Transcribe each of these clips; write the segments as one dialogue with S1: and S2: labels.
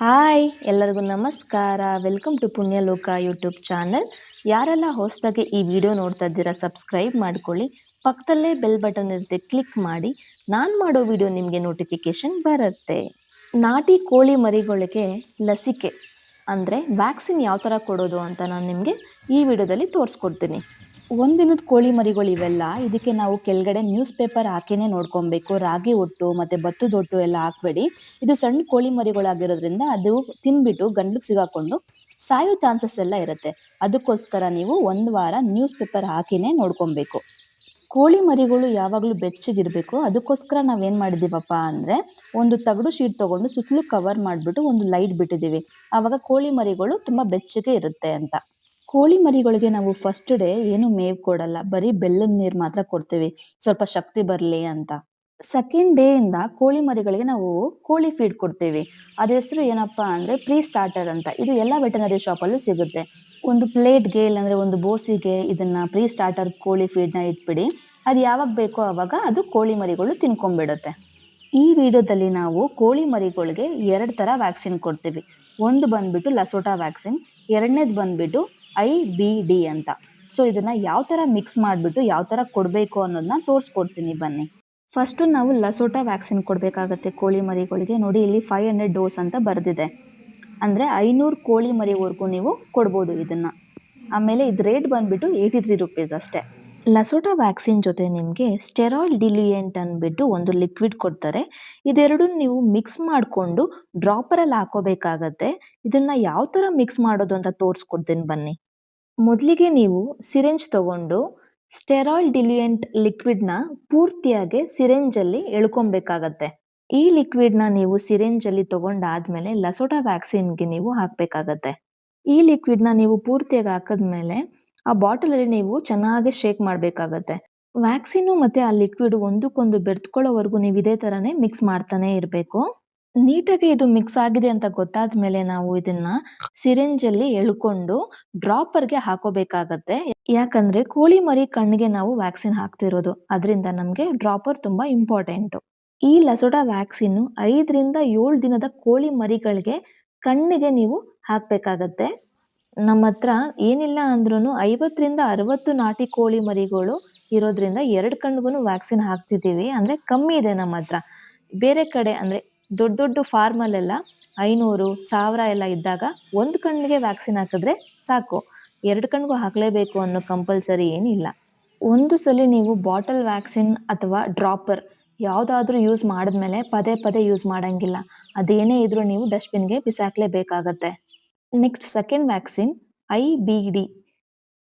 S1: Hi, ಎಲ್ಲರಿಗೂ ನಮಸ್ಕಾರ. Welcome to Punyaloka YouTube channel ಯಾರೆಲ್ಲ ಹೊಸದಾಗಿ ಈ ವಿಡಿಯೋ ನೋಡ್ತಾ ಇದ್ದೀರಾ ಸಬ್ಸ್ಕ್ರೈಬ್ ಮಾಡ್ಕೊಳ್ಳಿ. ಪಕ್ಕದಲ್ಲೇ ಬೆಲ್ ಬಟನ್ ಇರುತ್ತೆ ಕ್ಲಿಕ್ ಮಾಡಿ. ನಾನು ಮಾಡೋ ವಿಡಿಯೋ ನಿಮಗೆ ನೋಟಿಫಿಕೇಶನ್ ಬರುತ್ತೆ. ನಾಟಿ ಕೋಳಿ ಮರಿಗಳಿಗೆ ಲಸಿಕೆ, ಅಂದರೆ ವ್ಯಾಕ್ಸಿನ್ ಯಾವ ಥರ ಕೊಡೋದು ಅಂತ ನಾನು ನಿಮಗೆ ಈ ವಿಡಿಯೋದಲ್ಲಿ ತೋರಿಸ್ಕೊಡ್ತೀನಿ. ಒಂದಿನದ ಕೋಳಿ ಮರಿಗಳು ಇವೆಲ್ಲ, ಇದಕ್ಕೆ ನಾವು ಕೆಳಗಡೆ ನ್ಯೂಸ್ ಪೇಪರ್ ಹಾಕಿನೇ ನೋಡ್ಕೊಬೇಕು. ರಾಗಿ ಒಟ್ಟು ಮತ್ತು ಭತ್ತದ ಒಟ್ಟು ಎಲ್ಲ ಹಾಕ್ಬೇಡಿ. ಇದು ಸಣ್ಣ ಕೋಳಿ ಮರಿಗಳಾಗಿರೋದ್ರಿಂದ ಅದು ತಿಂದ್ಬಿಟ್ಟು ಗಂಡ್ಲಿಗೆ ಸಿಗಾಕೊಂಡು ಸಾಯೋ ಚಾನ್ಸಸ್ ಎಲ್ಲ ಇರುತ್ತೆ. ಅದಕ್ಕೋಸ್ಕರ ನೀವು ಒಂದು ವಾರ ನ್ಯೂಸ್ ಪೇಪರ್ ಹಾಕಿನೇ ನೋಡ್ಕೊಬೇಕು. ಕೋಳಿ ಮರಿಗಳು ಯಾವಾಗಲೂ ಬೆಚ್ಚಗಿರಬೇಕು. ಅದಕ್ಕೋಸ್ಕರ ನಾವೇನು ಮಾಡಿದ್ದೀವಪ್ಪ ಅಂದರೆ, ಒಂದು ತಗಡು ಶೀಟ್ ತೊಗೊಂಡು ಸುತ್ತಲೂ ಕವರ್ ಮಾಡಿಬಿಟ್ಟು ಒಂದು ಲೈಟ್ ಬಿಟ್ಟಿದ್ದೀವಿ. ಆವಾಗ ಕೋಳಿ ಮರಿಗಳು ತುಂಬ ಬೆಚ್ಚಗೆ ಇರುತ್ತೆ ಅಂತ. ಕೋಳಿ ಮರಿಗಳಿಗೆ ನಾವು ಫಸ್ಟ್ ಡೇ ಏನು ಮೇವ್ ಕೊಡಲ್ಲ, ಬರೀ ಬೆಲ್ಲದ ನೀರು ಮಾತ್ರ ಕೊಡ್ತೀವಿ, ಸ್ವಲ್ಪ ಶಕ್ತಿ ಬರಲಿ ಅಂತ. ಸೆಕೆಂಡ್ ಡೇ ಇಂದ ಕೋಳಿ ಮರಿಗಳಿಗೆ ನಾವು ಕೋಳಿ ಫೀಡ್ ಕೊಡ್ತೀವಿ. ಅದ ಹೆಸರು ಏನಪ್ಪಾ ಅಂದ್ರೆ ಪ್ರೀ ಸ್ಟಾರ್ಟರ್ ಅಂತ. ಇದು ಎಲ್ಲ ವೆಟನರಿ ಶಾಪಲ್ಲೂ ಸಿಗುತ್ತೆ. ಒಂದು ಪ್ಲೇಟ್ಗೆ ಇಲ್ಲಾಂದ್ರೆ ಒಂದು ಬೋಸಿಗೆ ಇದನ್ನ ಪ್ರೀ ಸ್ಟಾರ್ಟರ್ ಕೋಳಿ ಫೀಡ್ನ ಇಟ್ಬಿಡಿ, ಅದು ಯಾವಾಗ ಬೇಕೋ ಆವಾಗ ಅದು ಕೋಳಿ ಮರಿಗಳು ತಿನ್ಕೊಂಡ್ಬಿಡುತ್ತೆ. ಈ ವಿಡಿಯೋದಲ್ಲಿ ನಾವು ಕೋಳಿ ಮರಿಗಳಿಗೆ ಎರಡು ಥರ ವ್ಯಾಕ್ಸಿನ್ ಕೊಡ್ತೀವಿ. ಒಂದು ಬಂದ್ಬಿಟ್ಟು ಲಸೋಟಾ ವ್ಯಾಕ್ಸಿನ್ ಎರಡನೇದು ಬಂದ್ಬಿಟ್ಟು ಐ, ಬಿ, ಡಿ ಅಂತ. ಸೊ ಇದನ್ನ ಯಾವ ಥರ ಮಿಕ್ಸ್ ಮಾಡಿಬಿಟ್ಟು ಯಾವ ಥರ ಕೊಡಬೇಕು ಅನ್ನೋದನ್ನ ತೋರಿಸ್ಕೊಡ್ತೀನಿ ಬನ್ನಿ. ಫಸ್ಟು ನಾವು ಲಸೋಟಾ ವ್ಯಾಕ್ಸಿನ್ ಕೊಡಬೇಕಾಗತ್ತೆ ಕೋಳಿ ಮರಿಗಳಿಗೆ. ನೋಡಿ, ಇಲ್ಲಿ ಫೈವ್ ಹಂಡ್ರೆಡ್ ಡೋಸ್ ಅಂತ ಬರೆದಿದೆ. ಅಂದರೆ ಐನೂರು ಕೋಳಿ ಮರಿವರೆಗೂ ನೀವು ಕೊಡ್ಬೋದು ಇದನ್ನು. ಆಮೇಲೆ ಇದು ರೇಟ್ ಬಂದುಬಿಟ್ಟು ಏಯ್ಟಿ ತ್ರೀ ರುಪೀಸ್ ಅಷ್ಟೇ. ಲಸೋಟಾ ವ್ಯಾಕ್ಸಿನ್ ಜೊತೆ ನಿಮಗೆ ಸ್ಟೆರಾಯ್ಡ್ ಡಿಲಿಯೆಂಟ್ ಅಂದ್ಬಿಟ್ಟು ಒಂದು ಲಿಕ್ವಿಡ್ ಕೊಡ್ತಾರೆ. ಇದೆರಡು ನೀವು ಮಿಕ್ಸ್ ಮಾಡಿಕೊಂಡು ಡ್ರಾಪರಲ್ಲಿ ಹಾಕೋಬೇಕಾಗತ್ತೆ. ಇದನ್ನ ಯಾವ ಥರ ಮಿಕ್ಸ್ ಮಾಡೋದು ಅಂತ ತೋರಿಸ್ಕೊಡ್ತೀನಿ ಬನ್ನಿ. ಮೊದಲಿಗೆ ನೀವು ಸಿರೆಂಜ್ ತಗೊಂಡು ಸ್ಟೆರಾಯ್ಡ್ ಡಿಲಿಯೆಂಟ್ ಲಿಕ್ವಿಡ್ನ ಪೂರ್ತಿಯಾಗಿ ಸಿರೆಂಜಲ್ಲಿ ಎಳ್ಕೊಬೇಕಾಗತ್ತೆ. ಈ ಲಿಕ್ವಿಡ್ನ ನೀವು ಸಿರೆಂಜಲ್ಲಿ ತಗೊಂಡಾದ್ಮೇಲೆ ಲಸೋಟಾ ವ್ಯಾಕ್ಸಿನ್ಗೆ ನೀವು ಹಾಕಬೇಕಾಗತ್ತೆ. ಈ ಲಿಕ್ವಿಡ್ನ ನೀವು ಪೂರ್ತಿಯಾಗಿ ಹಾಕಿದ್ಮೇಲೆ ಆ ಬಾಟಲಲ್ಲಿ ನೀವು ಚೆನ್ನಾಗಿ ಶೇಕ್ ಮಾಡಬೇಕಾಗತ್ತೆ. ವ್ಯಾಕ್ಸಿನು ಮತ್ತೆ ಆ ಲಿಕ್ವಿಡ್ ಒಂದಕ್ಕೊಂದು ಬೆರೆತ್ಕೊಳ್ಳೋವರೆಗೂ ನೀವು ಇದೇ ಥರನೇ ಮಿಕ್ಸ್ ಮಾಡ್ತಾನೆ ಇರಬೇಕು. ನೀಟಾಗಿ ಇದು ಮಿಕ್ಸ್ ಆಗಿದೆ ಅಂತ ಗೊತ್ತಾದ ಮೇಲೆ ನಾವು ಇದನ್ನ ಸಿರಿಂಜಲ್ಲಿ ಎಳ್ಕೊಂಡು ಡ್ರಾಪರ್ಗೆ ಹಾಕೋಬೇಕಾಗತ್ತೆ. ಯಾಕಂದ್ರೆ ಕೋಳಿ ಮರಿ ಕಣ್ಣಿಗೆ ನಾವು ವ್ಯಾಕ್ಸಿನ್ ಹಾಕ್ತಿರೋದು. ಅದರಿಂದ ನಮ್ಗೆ ಡ್ರಾಪರ್ ತುಂಬಾ ಇಂಪಾರ್ಟೆಂಟ್. ಈ ಲಸೋಡಾ ವ್ಯಾಕ್ಸಿನ್ ಐದರಿಂದ ಏಳು ದಿನದ ಕೋಳಿ ಮರಿಗಳಿಗೆ ಕಣ್ಣಿಗೆ ನೀವು ಹಾಕ್ಬೇಕಾಗತ್ತೆ. ನಮ್ಮ ಹತ್ರ ಏನಿಲ್ಲ ಅಂದ್ರೂ ಐವತ್ತರಿಂದ ಅರವತ್ತು ನಾಟಿ ಕೋಳಿ ಮರಿಗಳು ಇರೋದ್ರಿಂದ ಎರಡು ಕಣ್ಣಿಗೂ ವ್ಯಾಕ್ಸಿನ್ ಹಾಕ್ತಿದ್ದೀವಿ. ಅಂದ್ರೆ ಕಮ್ಮಿ ಇದೆ ನಮ್ಮ ಹತ್ರ. ಬೇರೆ ಕಡೆ ಅಂದ್ರೆ ದೊಡ್ಡ ದೊಡ್ಡ ಫಾರ್ಮಲ್ಲೆಲ್ಲ ಐನೂರು, ಸಾವಿರ ಎಲ್ಲ ಇದ್ದಾಗ ಒಂದು ಕಣ್ಣಿಗೆ ವ್ಯಾಕ್ಸಿನ್ ಹಾಕಿದ್ರೆ ಸಾಕು. ಎರಡು ಕಣ್ಣಿಗೂ ಹಾಕಲೇಬೇಕು ಅನ್ನೋ ಕಂಪಲ್ಸರಿ ಏನಿಲ್ಲ. ಒಂದು ಸಲ ನೀವು ಬಾಟಲ್ ವ್ಯಾಕ್ಸಿನ್ ಅಥವಾ ಡ್ರಾಪರ್ ಯಾವುದಾದ್ರೂ ಯೂಸ್ ಮಾಡಿದ್ಮೇಲೆ ಪದೇ ಪದೇ ಯೂಸ್ ಮಾಡೋಂಗಿಲ್ಲ. ಅದೇನೇ ಇದ್ರೂ ನೀವು ಡಸ್ಟ್ಬಿನ್ಗೆ ಬಿಸಾಕಲೇಬೇಕಾಗತ್ತೆ. Next second vaccine I B D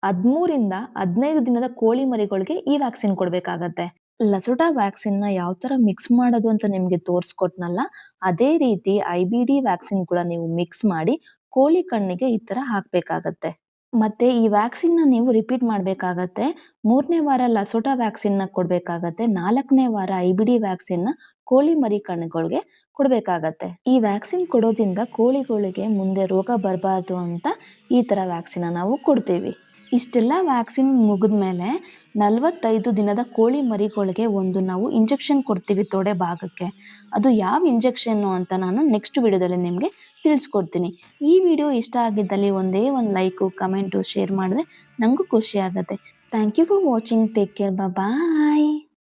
S1: ಹದಿಮೂರಿಂದ ಹದಿನೈದು ದಿನದ ಕೋಳಿ ಮರಿಗಳಿಗೆ ಈ ವ್ಯಾಕ್ಸಿನ್ ಕೊಡಬೇಕಾಗತ್ತೆ. ಲಸೋಟಾ ನ ಯಾವ ತರ ಮಿಕ್ಸ್ ಮಾಡೋದು ಅಂತ ನಿಮಗೆ ತೋರಿಸ್ಕೊಟ್ನಲ್ಲ, ಅದೇ ರೀತಿ ಐ ಬಿ ಡಿ ವ್ಯಾಕ್ಸಿನ್ ಕೂಡ ನೀವು ಮಿಕ್ಸ್ ಮಾಡಿ ಕೋಳಿ ಕಣ್ಣಿಗೆ ಈ ತರ ಹಾಕಬೇಕಾಗತ್ತೆ. ಮತ್ತೆ ಈ ವ್ಯಾಕ್ಸಿನ್ನ ನೀವು ರಿಪೀಟ್ ಮಾಡಬೇಕಾಗತ್ತೆ. ಮೂರನೇ ವಾರ ಲಸೋಟಾ ನ ಕೊಡಬೇಕಾಗತ್ತೆ. ನಾಲ್ಕನೇ ವಾರ ಐ ಬಿ ಡಿ ವ್ಯಾಕ್ಸಿನ್ನ ಕೋಳಿ ಮರಿ ಕಣ್ಣುಗಳಿಗೆ ಕೊಡಬೇಕಾಗತ್ತೆ. ಈ ವ್ಯಾಕ್ಸಿನ್ ಕೊಡೋದ್ರಿಂದ ಕೋಳಿಗಳಿಗೆ ಮುಂದೆ ರೋಗ ಬರಬಾರ್ದು ಅಂತ ಈ ತರ ವ್ಯಾಕ್ಸಿನ್ ನಾವು ಕೊಡ್ತೀವಿ. ಇಷ್ಟೆಲ್ಲ ವ್ಯಾಕ್ಸಿನ್ ಮುಗಿದ ಮೇಲೆ ನಲವತ್ತೈದು ದಿನದ ಕೋಳಿ ಮರಿಗಳಿಗೆ ಒಂದು ನಾವು ಇಂಜೆಕ್ಷನ್ ಕೊಡ್ತೀವಿ ತೊಡೆ ಭಾಗಕ್ಕೆ. ಅದು ಯಾವ ಇಂಜೆಕ್ಷನ್ನು ಅಂತ ನಾನು ನೆಕ್ಸ್ಟ್ ವಿಡಿಯೋದಲ್ಲಿ ನಿಮಗೆ ತಿಳಿಸ್ಕೊಡ್ತೀನಿ. ಈ ವಿಡಿಯೋ ಇಷ್ಟ ಆಗಿದ್ದಲ್ಲಿ ಒಂದೇ ಒಂದು ಲೈಕು ಕಮೆಂಟು ಶೇರ್ ಮಾಡಿದ್ರೆ ನನಗೂ ಖುಷಿ ಆಗುತ್ತೆ. Thank you for watching take care bye